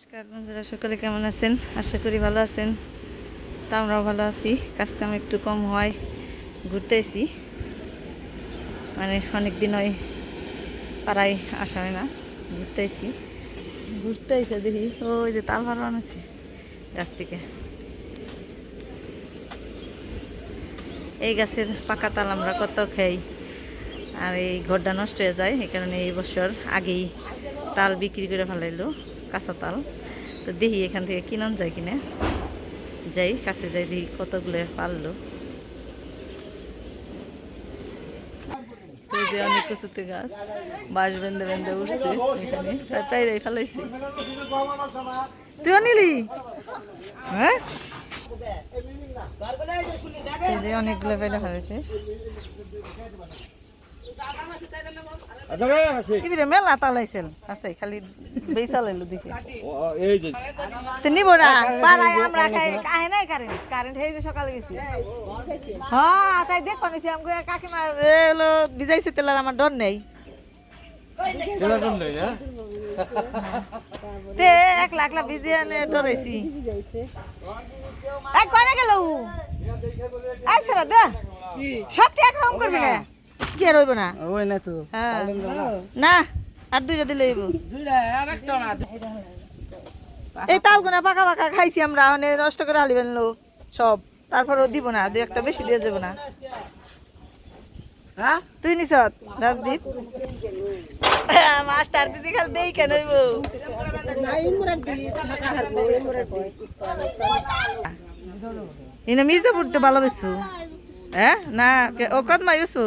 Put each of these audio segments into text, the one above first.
নমস্কার বন্ধুরা, সকলে কেমন আছেন? আশা করি ভালো আছেন। তা আমরাও ভালো আছি। কাজ কাম একটু কম হয় ঘুরতে এসি মানে অনেক দিন ওই পাড়ায় আসা হয় না ঘুরতে এসি ঘুরতে এসে দেখি, ওই যে তাল ভাড়ানো আছে গাছ থেকে। এই গাছের পাকা তাল আমরা কত খাই, আর এই ঘরটা নষ্ট হয়ে যায়, এই কারণে এই বছর আগেই তাল বিক্রি করে ফেলাইলো। কাঁচা তাল তো দেখি এখান থেকে কিনন যায় কিনে। যাই, কাছে যাই, দেখি কতগুলো পারল। যে অনেক কচুতে গাছ, বাঁশ বেঁধে বেঁধে উঠছে এখানে। তাই প্রায় ফেলাইছি। তুইও নিলি? হ্যাঁ? যে অনেকগুলো পেলে ফেলেছে। মেলা আছে খালি বেচালাইলো দেখি। এই যে নিব না পাড়ায় আমরা কাহে নাই কারেন্ট কারেন্ট হয়ে যে সকালে গেছি। হ্যাঁ তাই দেখো নিছি আমাকে কাকিমা এ হলো ভিজাইছে তেলার আমার ডর নেই। তেলাটন লই না? তে এক লাখ লাখ ভিজে আনে ডরাইছি। এই করে গেল এই সেরা দে। সবটা একরকম করবে না। কি আর হইব না? ওই না তো হ্যাঁ। না আর দুইটা দিলে হইব। এই তালগুনা পাকা পাকা খাইছি আমরা মানে নষ্ট করে হালি বেনলো সব। তারপরও দিব না দুই একটা বেশি দিয়ে যাব না। হ্যাঁ? তুই নিস রাজদীপ? মাস্টার দিদি খালি দেই কেন হইব? ইনা মির্জাপুর তো ভালো বেসবো হ্যাঁ? না ও কত মাই বেসবো?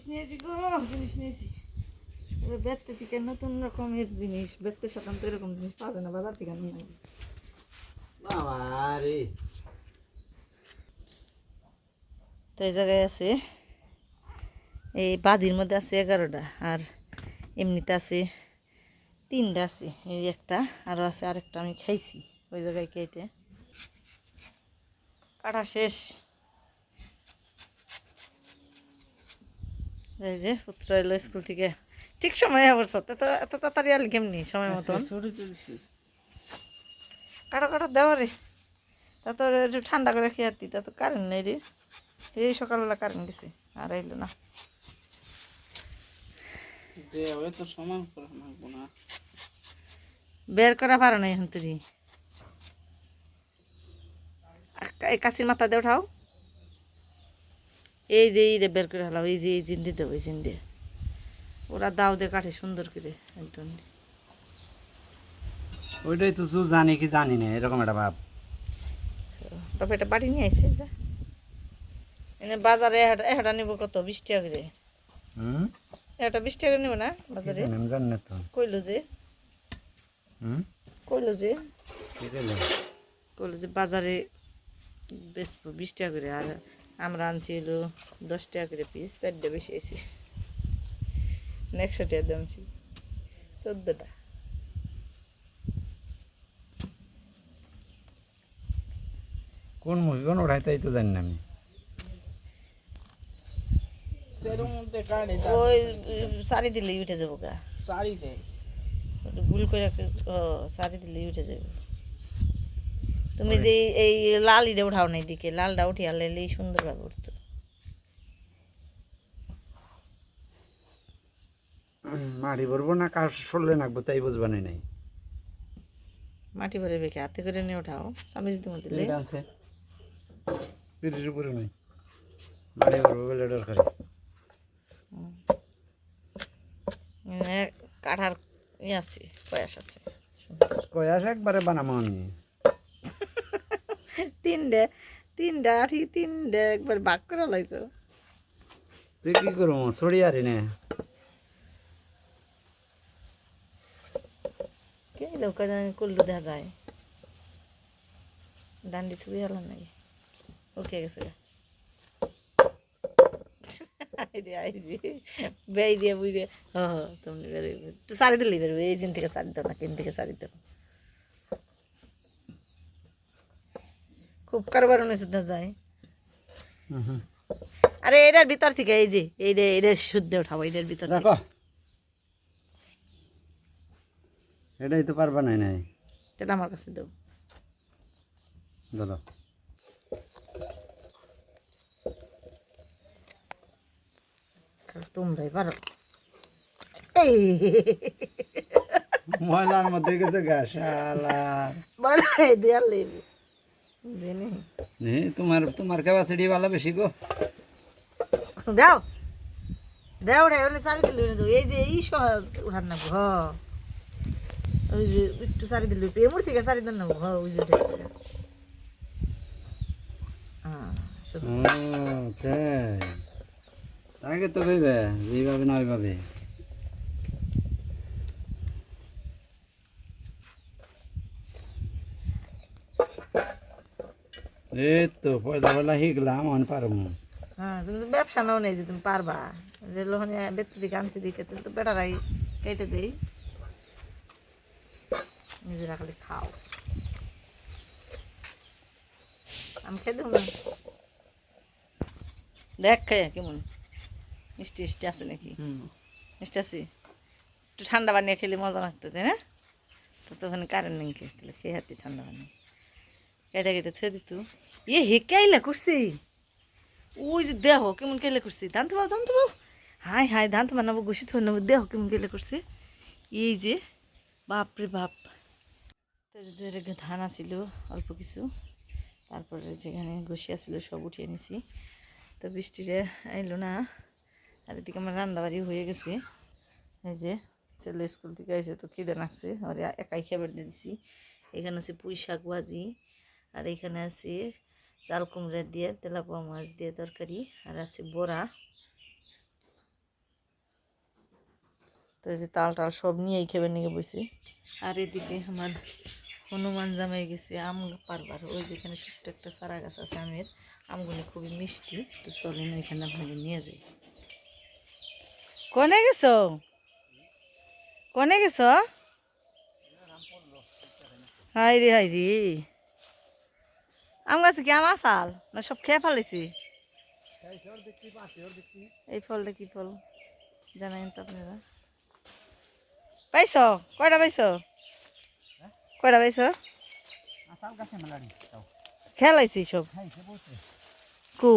জিনিস নিয়েছি গো জিনিস নিয়েছি বেড়তে থেকে নতুন রকমের জিনিস বেড়তে সাধারণ তো এরকম জিনিস পাওয়া যায় না বাজার থেকে নিয়ে। বাবারে তো এই জায়গায় আছে এই বাদির মধ্যে আছে এগারোটা আর এমনিতে আছে তিনটা আছে এই একটা আরও আছে আরেকটা আমি খাইছি ওই জায়গায় কেটে। কাটা শেষ। এই যে পুত্র এলো স্কুল থেকে। ঠিক সময় আবার এত তাড়াতাড়ি আলি কেমনি সময় মতন। ছড়ি তুলছি কাটা কাটা দেওয়া রে তা তো একটু ঠান্ডা করে খেয়ে আরতি তা তো কারেন্ট নেই রে। এই সকালবেলা কারেন্ট গেছে আর আইলো না। বের করা পারো না এখন এই কাশির মাথা দিয়ে উঠাও এই যে এই রে বের করে হলাও এই যে এই জিন্দি দেবো এই জিন্দি। ওরা দাও দিয়ে কাটে সুন্দর করে একদম। ওইটাই তো তুই জানি কি জানি না এরকম একটা ভাব। বাবা এটা বাড়ি নিয়ে আসছে যা। এনে বাজারে এটা এটা নিব কত? বিশ টাকা করে। হুম? এটা বিশ টাকা নিব না বাজারে? আমি জানি না তো। কইলো যে। হুম? কইলো যে। কইলো যে বাজারে বেচবো বিশ টাকা করে আর আমরা আনছি হলো দশ টাকা করে পিস চারটে বেশি আছি একশো টাকা দামছি চোদ্দোটা। কোন মুভি কোন ওঠাই তাই তো জানি না আমি। সেরম ওই দিলেই উঠে যাব গা। একটু গুল করে শাড়ি দিলেই উঠে যাবে। তুমি যে এই- লালিটা উঠাও না এদিকে লালটা উঠিয়ে আনলে সুন্দরভাবে উঠতো। মাড়ি ভরবো না কার সরলে নাকবো তাই বুঝবা নাই। নাই মাটি ভরে বেঁকে হাতে করে নিয়ে ওঠাও চামিচ দিয়ে। দিলে আছে। পিঠের উপরে নাই। মাড়ি ভরবো বলে দরকার। কাঠার ইয়ে আছে প্রয়াস আছে। কয়াস একবারে বানাবো আমি। তিনটে তিনটা আঠি তিনটে একবার বাক করে লাগছো। তুই কি করব ছড়ি আরি নে। কে দেখা যায়? দান্ডি থুবি হলাম নাকি? ওকে গেছে বেই দিয়ে বুঝে হ তুমি সারি দিলেই বেরোবে এই দিন থেকে সারি দাও না কিন থেকে সারি দাও। খুব কারবার অনুসে যায়। আরে এটার ভিতর থেকে এই যে এই রে এটার শুদ্ধ উঠাবো এটার ভিতর। রাখো। এটাই তো পারবা নাই নাই। এটা আমার কাছে দেবো ধরো। তোমরাই পারো। ময়লার মধ্যে গেছে গা শালা। বলো লেবু দেনি। নে তোমার তোমার ক্যাপাসিটি ভালো বেশি গো। দাও। দাও রে ওলে সারি দিলি না এই যে এই সহ উঠান না হ। ওই যে একটু সারি দিলি এমুর থেকে সারি দেন না হ ওই যে হ্যাঁ ও তাকে তো ভেবে যেইভাবে না ওইভাবে এই তো পয়লা পয়লা শিখলাম অন পারব। হ্যাঁ তুমি তো ব্যবসা নাও নেই যে তুমি পারবা। যে লোহন বেতু দিকে আনছি দিকে তুমি তো বেটারাই কেটে দেই। নিজেরা খালি খাও। আমি খেয়ে দেবো না? দেখ খেয়ে কেমন? মিষ্টি মিষ্টি আছে নাকি? মিষ্টি আছে? একটু ঠান্ডা বানিয়ে খেলে মজা লাগতো তাই না? তো তো ওখানে কারেন্ট নেই খেয়ে তাহলে খেয়ে হাতি ঠান্ডা বানিয়ে কেটে কেটে থুয়ে দিত। ইয়ে হেকাইলা করছি ওই যে দেহ, কেমন কেলে করছি ধান তো ধান তো হাই হাই ধান তো বানাবো ঘুষি থয়ে নেব দেহ, কেমন কেলে করছে এই যে বাপরে বাপ। ধান আসিল অল্প কিছু, তারপরে যেখানে ঘষি আসিল সব উঠিয়ে নিছি। তো বৃষ্টিরে আইলো না, আর এদিকে আমার রান্নাবাড়ি হয়ে গেছে। এই যে, ছেলে স্কুল থেকে এসে তো খিদে লাগছে। আর একাই খেবার দিয়ে দিছি। এখানে আছে পুঁই শাক ভাজি আর এখানে আছে চাল কুমড়া দিয়ে, তেলাপোয়া মাছ দিয়ে তরকারি, আর আছে বড়া। তো যে তাল টাল সব নিয়েই খেবে নিয়ে বসে। আর এদিকে আমার হনুমান জামাই গেছে আম পারবার। ওই যেখানে ছোট্ট একটা চারা গাছ আছে আমের। আমগুলো খুবই মিষ্টি। তো চলেন ওইখানে আপনাকে নিয়ে যাই। কনে গেছ? কনে গেছ? হাই রে হাই রে আম গাছে কি আম আসাল না সব খেয়ে ফেলেছি? এই ফলটা কি ফল? জানেন তো আপনারা। পাইছ? কয়টা পাইছ? কয়টা পাইছ? খেলাইছি সব। কু?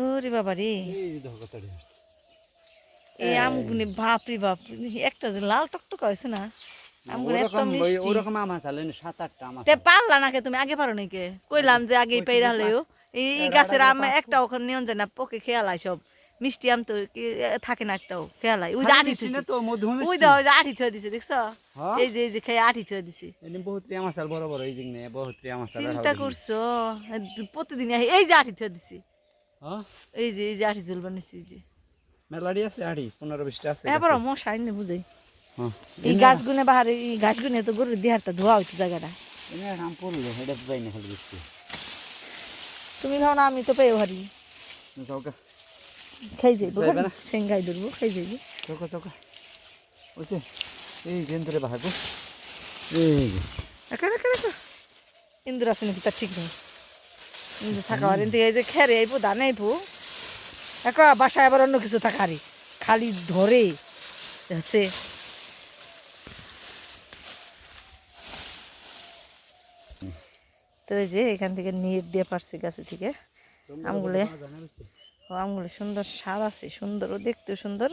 ওরে বাবা রে এই আমগুনি বাপরে বাপ। একটা যে লাল টকটক হয়েছে না? পারলা তুমি? আগে পারো নাকি? কইলাম যে পেয়ে হলেও এই গাছের আম একটা ওখানে নিয়ন যায় না পোকে খেয়ালাই সব। মিষ্টি আম তো থাকে না একটাও খেয়ালাই ওই যে আঠি মিষ্টি না থুইছে। তো মধু ওই দাও ওই যে আঠি থুয়ে দিছে দেখছ? হ্যাঁ। এই যে এই যে খেয়ে আঠি থুয়ে দিছে। বহুত বড় বড় এই চিন্তা করছ? প্রতিদিন এই যে আঠি থুয়ে দিছি। হ্যাঁ? এই যে এই যে আঠি ঝুল বানিয়েছি এই যে। মেলাড়ি আছে পনেরো বিশটা আছে এবার মশা আইনে বুঝাই। হ্যাঁ এই গাছগুনে বাহারে এই গাছগুনে তো গরুর দিহারটা ধোয়া হইতো জায়গাটা। আম পড়ল এটা পাই না খালি বৃষ্টি। তুমি ভাও না আমি তো পেয়ে হারি খাই যাইবো? সেঙ্গাই ধরবো খাই যাইবো। চৌকা চৌকা ওইছে এই ট্রেন ধরে বাহাগো এই যে। একা একা একা ইন্দুর আছে নাকি তার ঠিক নেই? ইন্দুর থাকা আর এদিকে এই যে খেরে আইবো দানে আইবো। একা বাসায় আবার অন্য কিছু থাকারি খালি ধরে আছে তো এই যে এখান থেকে নেট দিয়ে পারছি গাছে থেকে আমগুলো ও, আমগুলো সুন্দর স্বাদ আছে, সুন্দর, ও দেখতেও সুন্দর।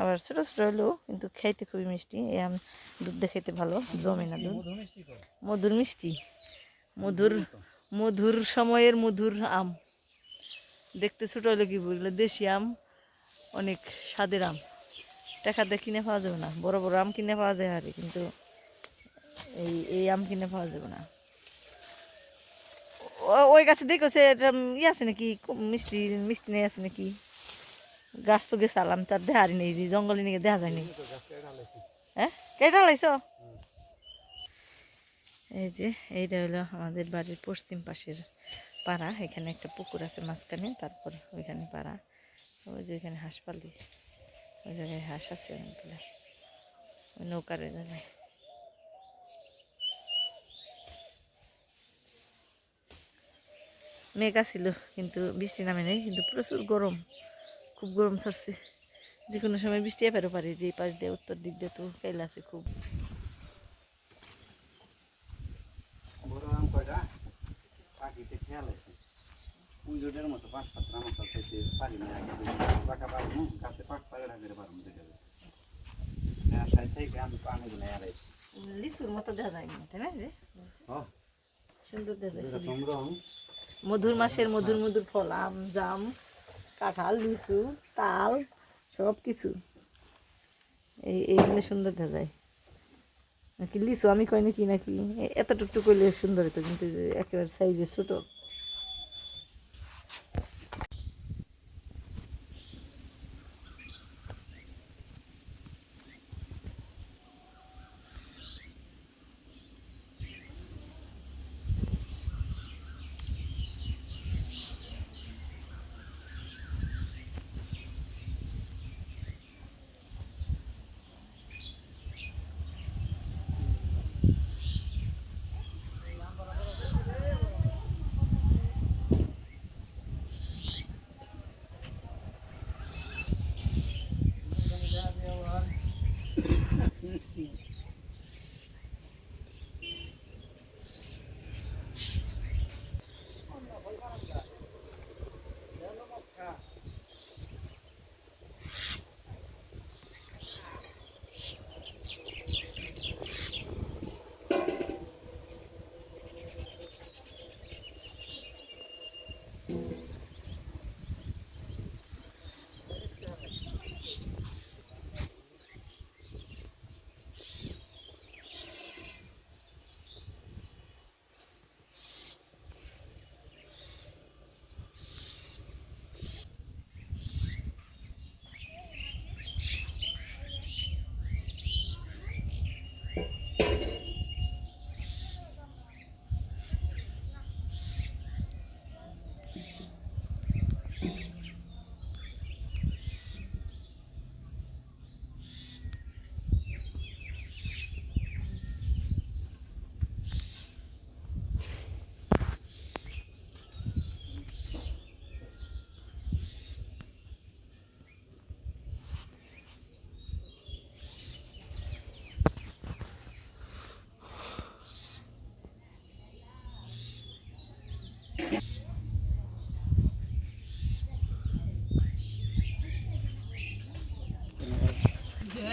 আবার ছোটো ছোটো হলেও কিন্তু খাইতে খুবই মিষ্টি। এই আম দুধ খেতে ভালো, জমে না দুধ। মধুর মিষ্টি। মধুর মধুর সময়ের মধুর আম। দেখতে ছোটো হলে কি বলল দেশি আম, অনেক স্বাদের আম। টাকা দিয়ে কিনে পাওয়া যাবে না, বড় বড় আম কিনে পাওয়া যায় আর, কিন্তু এই এই আম কিনে পাওয়া যাবে না। ওই গাছে দেখেছে এটা ই আছে নাকি মিষ্টি মিষ্টি নেই আছে নাকি? গাছ তো গেছালাম তার দেখারি নেই জঙ্গলে নিয়ে দেখা যায়নি হ্যাঁ? কেটা লাইছ এই যে, এইটা হলো আমাদের বাড়ির পশ্চিম পাশের পাড়া, এখানে একটা পুকুর আছে মাঝখানে, তারপর ওইখানে পাড়া। ওই যে ওইখানে হাঁস পালি ওই জায়গায় হাঁস আছে অনেকগুলো। নৌকার জায়গায়। মেঘা ছিল কিন্তু বৃষ্টি নামে নেই কিন্তু প্রচুর গরম। খুব গরম ছাড়ছে। যে কোনো সময় বৃষ্টি এপারও পারে যে পাশ দিয়ে উত্তর দিক দিয়ে তো ফেল আছে খুব। বড় আম কয়টা? পাখিতে খেয়াল আছে। মতো পাঁচ সাত রাম সাথে পারি না পাকা পারব গাছে ঢাকের পারব দেখে লিচুর মতো দেখা যায় না তাই না যে? সুন্দর দেখা যায়। মধুর মাসের মধুর মধুর ফল, আম, জাম, কাঁঠাল, লিচু, তাল সব কিছু এই এইগুলো সুন্দর দেখা যায় নাকি লিচু আমি কই নাকি নাকি? এ- এত টুকটুক করলে সুন্দর হতো কিন্তু একেবারে সাইজে ছোট।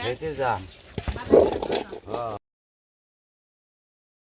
যেতে যান। হ্যাঁ।